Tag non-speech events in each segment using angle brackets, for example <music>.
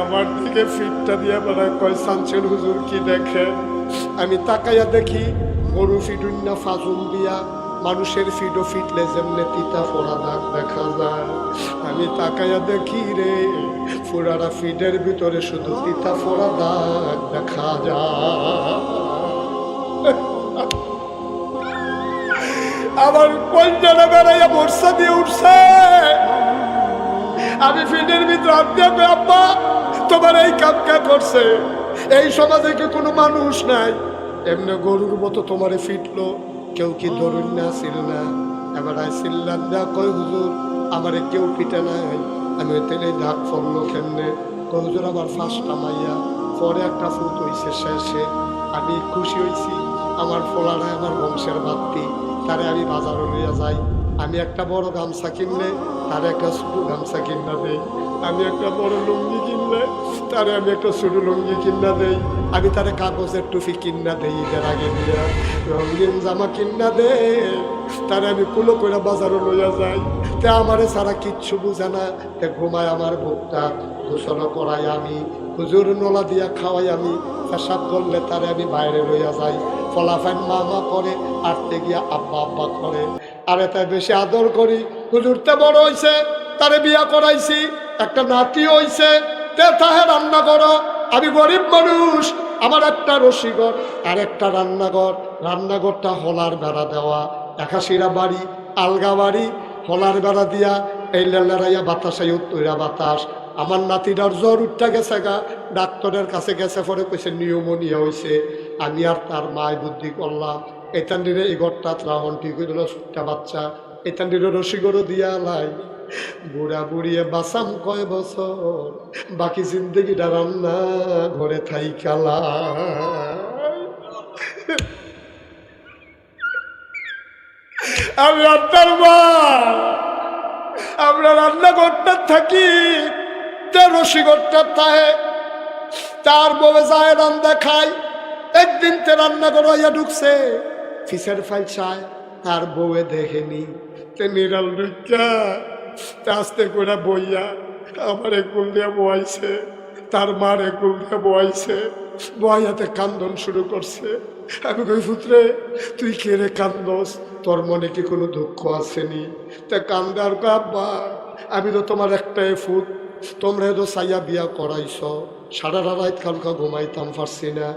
আমার দিকে ফিটটা দিয়ে বেড়া কয়, সানসেন হুজুর কি দেখে? আমি তাকাইয়া দেখি, গরু ফিডুন না ফাজুন দিয়া, মানুষের ফিডো ফিটলে যেমনে তিতা ফোড়া দাগ দেখা যায়। আমি তাকাইয়া দেখি রে, ফোড়ারা ফিডের ভিতরে শুধু তিতা ফোড়া দাগ দেখা যায়। আমার কলজাটা বেড়াইয়া বর্ষা দিয়ে উঠছে। আমি ফিল্ডের ভিতরে আপনি আব্বা, তোমার এই কাম কে করছে? এই সমাজে কি কোনো মানুষ নাই? এমনি গরুর মতো তোমারে ফিটলো, কেউ কি ধরুন না ছিল না। এবার আই সিল্লাম দা কই হুজুর, আমারে কেউ পিটে নাই। আমি তেলে ঢাক ফললো কেমনে? কই হুজুর আবার ফার্স্টটা মাইয়া, পরে একটা ফুট হইছে শেষে। আমি খুশি হইছি। আমার ফোলারা আমার বংশের বাত্তি তারে আমি বাজারে লইয়া যাই। আমি একটা বড় গামছা কিনলে, তার একটা ছোট গামছা কিনা দেই। আমি একটা বড় লুঙ্গি কিনলে, তারে আমি একটা ছোট লুঙ্গি কিনা দেই। আমি তারে কাগজের টুপি কিনা দেই ঈদের আগে দিয়া। রঙিন জামা কিনা দে তারে আমি কুলো করে বাজারে লইয়া যাই। তে আমারে সারা কিচ্ছু বুঝে না। তে ঘুমায় আমার বুকটা। গোসল করাই আমি। হুজুর নলা দিয়া খাওয়াই আমি। পেশাব করলে তারে আমি বাইরে রইয়া যাই। ফলাফাইন মা মা করে আটতে গিয়া আব্বা আব্বা করে। আরে তাই বেশি আদর করি। হুজুরতে বড় হইছে, তারে বিয়া করাইছি। একটা নাতি হইছে, তে তাহে রান্না করো। আমি গরিব মানুষ, আমার একটা রসিঘর আর একটা রান্নাঘর। রান্নাঘরটা হলার বেড়া দেওয়া। একাশিরা বাড়ি, আলগা বাড়ি, হলার বেড়া দিয়া, এই লেলারাইয়া বাতাসাই উত্তরা বাতাস। আমার নাতিটার জ্বর উঠটা গেছে গা, ডাক্তারের কাছে গেছে পরে কইছে, নিউমোনিয়া হইছে। আমি আর তার মায় বুদ্ধি করলাম। এতান্ডিরে এই ঘরটা ত্রাহন ঠিক হয়ে দিল ছোট্টা বাচ্চা। এতান্ডিরে রসিগরও দিয়া লাই। বুড়া বুড়িয়ে বাসাম কয় বছর, বাকি জিন্দগিটা রান্না ঘরে থাই কালা আমি আপনার মা। আমরা রান্নাঘরটা থাকি। তে রসিঘরটা তাহে তার বউয়ে যায় রান্না খাই একদিন তে রান্না করাইয়া ঢুকছে। ফিসের ফাইল চায়, তার বউয়ে দেখেনি। তে নিরাল তে আস্তে করে বইয়া, আমার একুল দিয়ে বয়াইছে তার মার একুল দিয়ে বয়াইছে বয়াতে কান্দন শুরু করছে। আমি কই, পুত্রে, তুই কে রে কান্দস? তোর মনে কি কোনো দুঃখ আসেনি তা কান্দার আব্বা, আমি তো তোমার একটাই ফুট তোমরা তো সাইয়া বিয়া করাইছ। সারা রাত কালকা ঘুমাইতাম, পারছি না।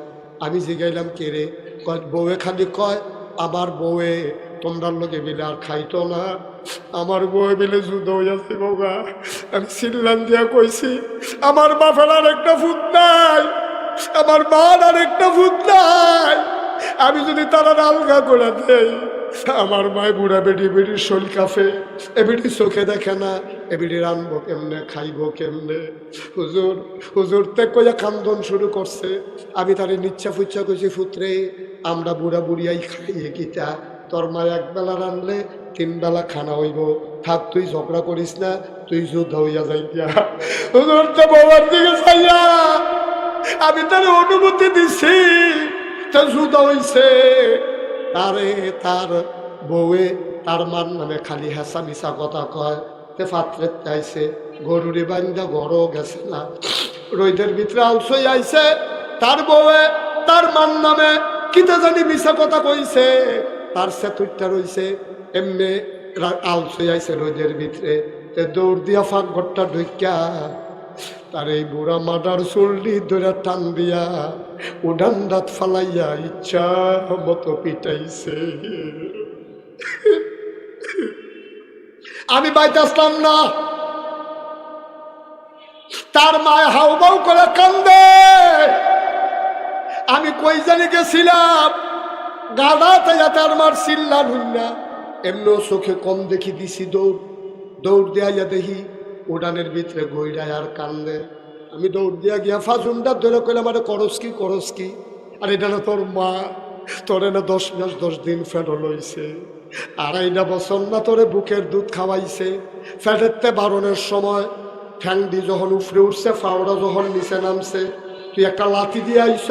আমি জিগাইলাম, কে রে? কয়, বউয়ে খালি কয় আমার বউয়ে, তোমরার লোকে মিলে আর খাইতো না। আমার বউয়ে মিলে যুদ্ধ হইয়াছে বৌগা আমি সিল্লান দিয়া কইছি, আমার বাপের আর একটা ফুট নাই। আমার মার আর একটা ফুট নাই। আমি যদি তারা আলগা করে দেই আমার মায় বুড়া বেটি বেটির শোল কাফে এবিটি চোখে দেখে না এবিটি রানবো কেমনে, খাইবো কেমনে? হুজুর হুজুর তে কইয়া কান্দন শুরু করছে। আমি তারে নিচ্ছা ফুচ্ছা কইছি, ফুত্রে, আমরা বুড়া বুড়িয়াই খাইয়ে গীতা। তোর মা এক বেলা রানলে তিন বেলা খানা হইব। থাক, তুই ঝগড়া করিস না, তুই যুদ্ধ হইয়া যাই দিয়া হুজুর তে বাবার দিকে চাইয়া আমি তার অনুমতি দিছি, তা যুদ্ধ হইছে। তারে তার বউয়ে তার মান নামে খালি হেসা মিশা কথা কয়। তে পাত্রে চাইছে গরুরে বান্ধা গড়ও গেছে না। রইদের ভিতরে আলসই আইছে, তার বউয়ে তার মান নামে কিতা জানি মিশা কথা কইছে। তার সেতুরটা রইছে, এমনি আলসই আইছে রইদের ভিতরে। দৌড় দিয়া ফাঁক ঘরটা ঢুকিয়া তার এই বুড়া মাডার চুল্লি ধরে টান দিয়া উডান দাঁত ফালাইয়া ইচ্ছা মতো পিটাইছে। আমি বাইতে আসলাম না। তার মায় হাউবাউ করে কান্দে। আমি কই জানি গেছিলাম। গাড়া তাইয়া তার মার চিল্লা ঢুন্না এমনিও চোখে কম দেখি দিছি দৌড়। দৌড় দেয়া দেখি উড়ানের ভিতরে গইরায় আর কান্দে। আমি দৌড় দিয়া গিয়া ফাজুনটা ধরে কইলাম, আরে করস কি করস কি? আর এটা না তোর মা, তোরে না দশ মাস, দশ দিন ফেরো লইছে আড়াইটা বছর না তোরে বুকের দুধ খাওয়াইছে। ফেটেরতে বারণের সময় ঠ্যাংডি যখন উফরে উঠছে, ফাওড়া যখন নিচে নামছে, তুই একটা লাথি দিয়ে আইস,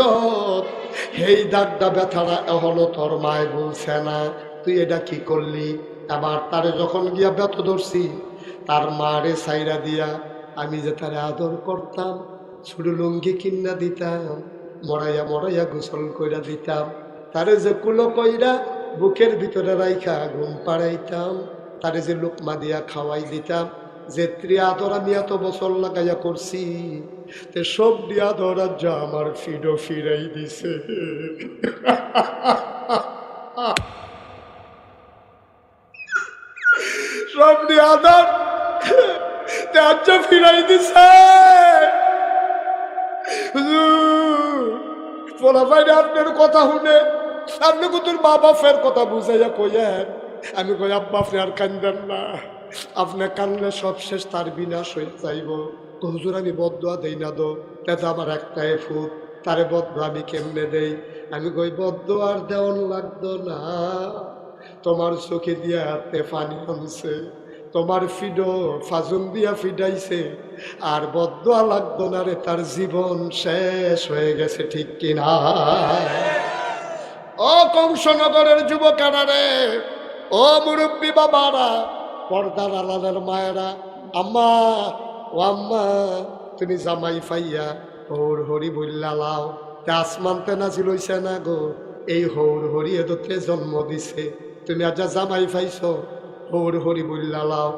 হেই দাগটা ব্যথাটা এখনও তোর মায় বলছে না। তুই এটা কি করলি? আবার তারে যখন গিয়া ব্যথ ধরছি তার মারে সাইরা দিয়া আমি যে তারে আদর করতাম ছোট লুঙ্গি কিন্না দিতাম, মরাইয়া মরাইয়া গোসল কইরা দিতাম, তারে যে কুলো কইরা বুকের ভিতরে রাইখা ঘুম পাড়াইতাম, তারে যে লোকমা দিয়া খাওয়াই দিতাম, যে ত্রি আদর আমি এত বছর লাগাইয়া করছি, তে সব দিয়া ধরা যা আমার ফিডো ফিরাই দিছে <laughs> সব দিয়া আদর ত্যায্য ফিরাই দিছে। আপনার কথা শুনে আপনি কুতুর মা বাপের কথা বুঝাইয়া কইয়েন আমি কই, আব্বা, আপনি আর কান্দেন না। আপনি কানলে সব শেষ, তার বিনাশ হয়ে যাইব। তো হুজুর, আমি বদুয়া দেই না দো তেতো আমার একটাই ফুট তারে বদ্ধ আমি কেমনে দেই? আমি কই বদ্ধ আর দেওয়ান লাগতো না। তোমার চোখে দিয়া হাতে পানি আনছে। তোমার ফিডো ফাজুন দিয়া ফিডাইছে। আর বদুয়া লাগতো না রে, তার জীবন শেষ হয়ে গেছে ঠিক কিনা। ও কংসনগরের যুবকেরা রে, ও মুরব্বী বাবারা, পর্দার আলাদের মায়েরা, আম্মা, ও আম্মা, তুমি জামাই ফাইয়া হৌর হরি বললা লাও। তে আসমানতে নাজিল না গো, এই হৌর হরি এদতে জন্ম দিছে। তুমি আজ জামাই ফাইছ হৌর হরি লাও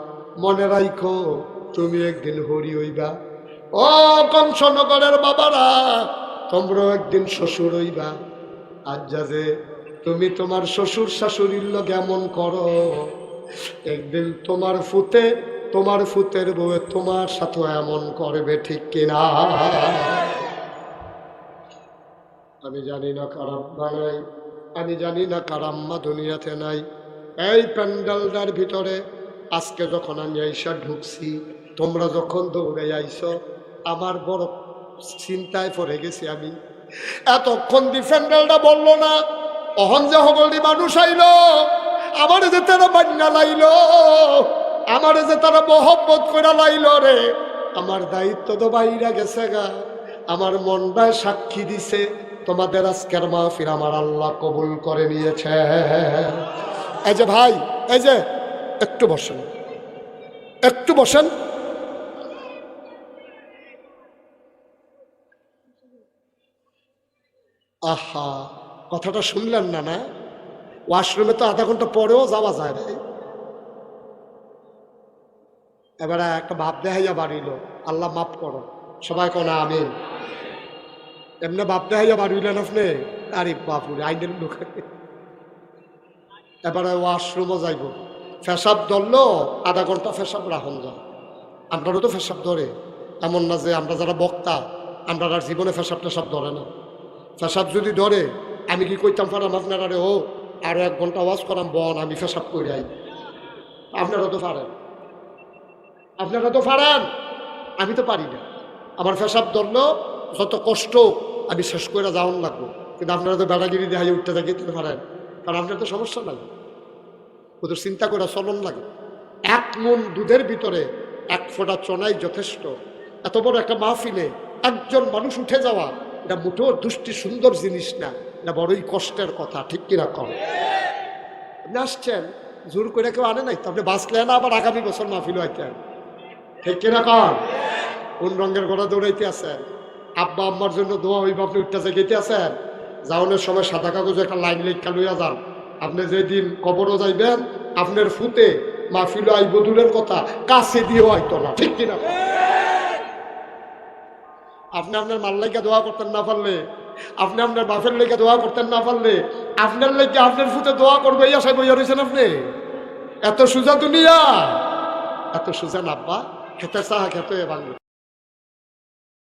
মনে রাইখো, তুমি একদিন হরি হইবা। ও কংসনগরের বাবারা, তোমরাও একদিন শ্বশুর হইবা। আজ যা, তুমি তোমার শ্বশুর শাশুড়ির লোক এমন করো। একদিন তোমার ফুতে, তোমার ফুতের বউয়ে তোমার সাথে এমন করবে, ঠিক কিনা? আমি জানি না কারাম্মা নাই, আমি জানি না কারাম্মা দুনিয়াতে নাই। এই প্যান্ডেলটার ভিতরে আজকে যখন আমি আইসা ঢুকছি, তোমরা যখন দৌড়ে আইস, আমার বড় চিন্তায় পড়ে গেছি আমি। এতক্ষণ ডিফেন্ডালটা বলল না, অহন যে হগলি মানুষ আইল, আমার যে তারা বান্না লাইল, আমার যে তারা মহব্বত করে লাইল রে, আমার দায়িত্ব তো বাইরা গেছে গা। আমার মনটায় সাক্ষী দিছে, তোমাদের আজকের মাহফিল আমার আল্লাহ কবুল করে নিয়েছে। এই যে ভাই, এই যে, একটু বসেন। একটু বসেন। আহা, কথাটা শুনলেন না না? ওয়াশরুমে তো আধা ঘণ্টা পরেও যাওয়া যায় ভাই এবারে একটা বাপ দেখাইয়া বাড়িল। আল্লাহ মাফ করো। সবাই কোনা আমি এমনি বাপ দেখাইয়া বাড়িলেন আপনি? আরে বাপুরে, আইনের লোক। এবারে ওয়াশরুমও যাইব। ফেসাব ধরলো, আধা ঘণ্টা ফেসাব রাখুন যায় আপনারও তো ফেসাব ধরে। এমন না যে আমরা যারা বক্তা, আমরা আর জীবনে ফেসাব টেসাব ধরে না। ফেসাব যদি ধরে, আমি কি কইতাম পারাম আপনারা রে, ও, আরও এক ঘণ্টা ওয়াশ করাম, বন, আমি ফেসাব করে আই আপনারা তো পারেন। আপনারা তো পারেন। আমি তো পারি না। আমার ফেসাব ধরলো, যত কষ্ট, আমি শেষ করে যাওয়ার লাগবো। কিন্তু আপনারা তো বেড়াগিরি দেখাই উঠতে থাকি পারেন। কারণ আপনার তো সমস্যা নাই। ওদের চিন্তা করা চলন লাগে। এক মন দুধের ভিতরে এক ফোঁটা চনাই যথেষ্ট। এত বড় একটা মাহফিলে একজন মানুষ উঠে যাওয়া, এটা মোটেও দুষ্টি সুন্দর জিনিস না, এটা বড়ই কষ্টের কথা, ঠিক কিনা কম? আপনি আসছেন, জোর করে কেউ আনে নাই তো? আপনি বাঁচলে না আবার আগামী বছর মাহফিল হইতেন ঠিক কিনা কম? কোন রঙের ঘোড়া দৌড়াইতে আছেন? আব্বা আম্মার জন্য দোয়া হইব, আপনি উঠতে গেতে আছেন? যাওনের সময় সাদা কাগজে একটা লাইন লেখা লইয়া যান। আপনি যেদিন কবরও যাইবেন, আপনার ফুতে মাহফিল আই দূরের কথা, কাছে দিয়েও আইতো না, ঠিক কিনা? আপনি আপনার মাল লেগে দোয়া করতেন না পারলে, আপনি আপনার বাপের লেগে দোয়া করতেন না পারলে, আপনার লেগে আপনার ফুতে দোয়া করবে, এই আশায় বইয়া রয়েছেন আপনি? এত সুজা দুনিয়া, এত সুজা নাব্বা খেতে চাহা, খেতে বাংলা।